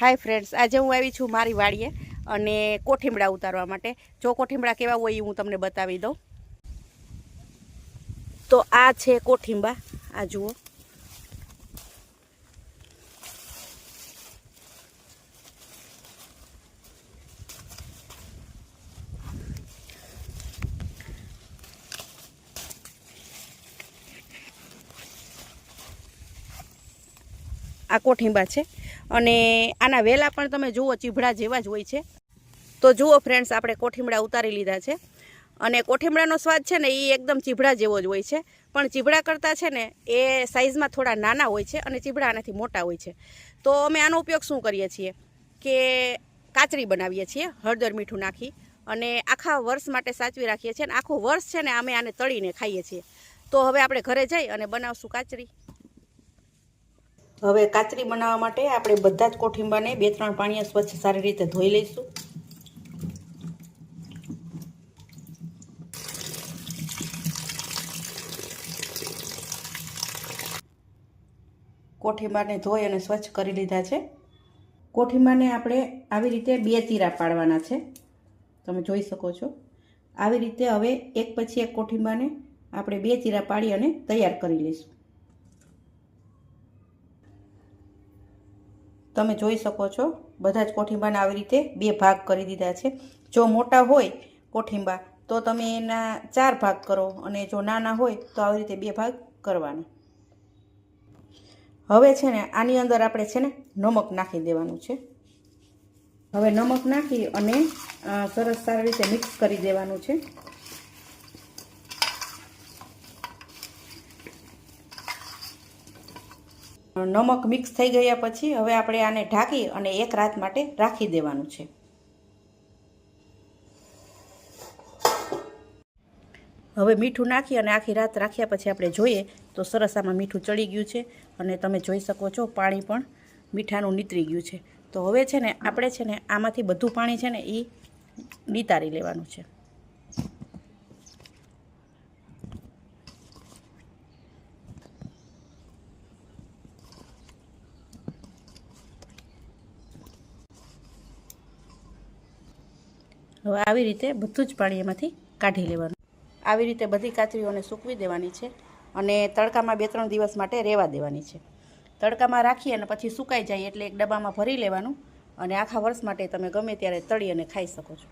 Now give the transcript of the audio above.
Hi friends આજે હું આવી છું મારી વાડીએ અને કોઠીમડા ઉતારવા માટે. જો કોઠીમડા કેવા હોય એ હું તમને બતાવી દઉં. તો આ છે કોઠીંબા આ જુઓ. આ કોઠીંબા છે. અને આના વેલા પણ તમે જુઓ, ચીભડા જેવા જ હોય છે. તો જુઓ ફ્રેન્ડ્સ આપણે કોઠીમડા ઉતારી લીધા છે. અને કોઠીમડાનો સ્વાદ છે ને, એ એકદમ ચીભડા જેવો જ હોય છે. પણ ચીભડા કરતાં છે ને, એ સાઇઝમાં થોડા નાના હોય છે અને ચીભડા આનાથી મોટા હોય છે. તો અમે આનો ઉપયોગ શું કરીએ છીએ? કે કાચરી બનાવીએ છીએ, હળદર મીઠું નાખી અને આખા વર્ષ માટે સાચવી રાખીએ છીએ. અને આખું વર્ષ છે ને, અમે આને તળીને ખાઈએ છીએ. તો હવે આપણે ઘરે જઈ અને બનાવશું કાચરી. હવે કાચરી બનાવવા માટે આપણે બધા જ કોઠીંબાને બે ત્રણ પાણીએ સ્વચ્છ સારી રીતે ધોઈ લઈશું. કોઠીંબાને ધોઈ અને સ્વચ્છ કરી લીધા છે. કોઠીંબાને આપણે આવી રીતે બે ચીરા પાડવાના છે. તમે જોઈ શકો છો. આવી રીતે હવે એક પછી એક કોઠીંબાને આપણે બે ચીરા પાડી અને તૈયાર કરી લઈશું. તમે જોઈ શકો છો, બધા જ કોઠીંબાને આવી રીતે બે ભાગ કરી દીધા છે. જો મોટા હોય કોઠીંબા, તો તમે એના ચાર ભાગ કરો અને જો નાના હોય, તો આવી રીતે બે ભાગ કરવાના. હવે છે ને, આની અંદર આપણે છે ને, નમક નાખી દેવાનું છે. હવે નમક નાખી અને સરસ સારી રીતે મિક્સ કરી દેવાનું છે. નમક મિક્સ થઈ ગયા પછી હવે આપણે આને ઢાંકી અને એક રાત માટે રાખી દેવાનું છે. હવે મીઠું નાખી અને આખી રાત રાખ્યા પછી આપણે જોઈએ તો સરસ આમાં મીઠું ચડી ગયું છે અને તમે જોઈ શકો છો પાણી પણ મીઠાનું નીતરી ગયું છે. તો હવે છે ને આપણે છે ને આમાંથી બધું પાણી છે ને એ નિતારી લેવાનું છે. હવે આવી રીતે બધું જ પાણી એમાંથી કાઢી લેવાનું. આવી રીતે બધી કાચરીઓને સૂકવી દેવાની છે અને તડકામાં બે ત્રણ દિવસ માટે રહેવા દેવાની છે. તડકામાં રાખી અને પછી સુકાઈ જાય એટલે એક ડબ્બામાં ભરી લેવાનું અને આખા વર્ષ માટે તમે ગમે ત્યારે તળી અને ખાઈ શકો છો.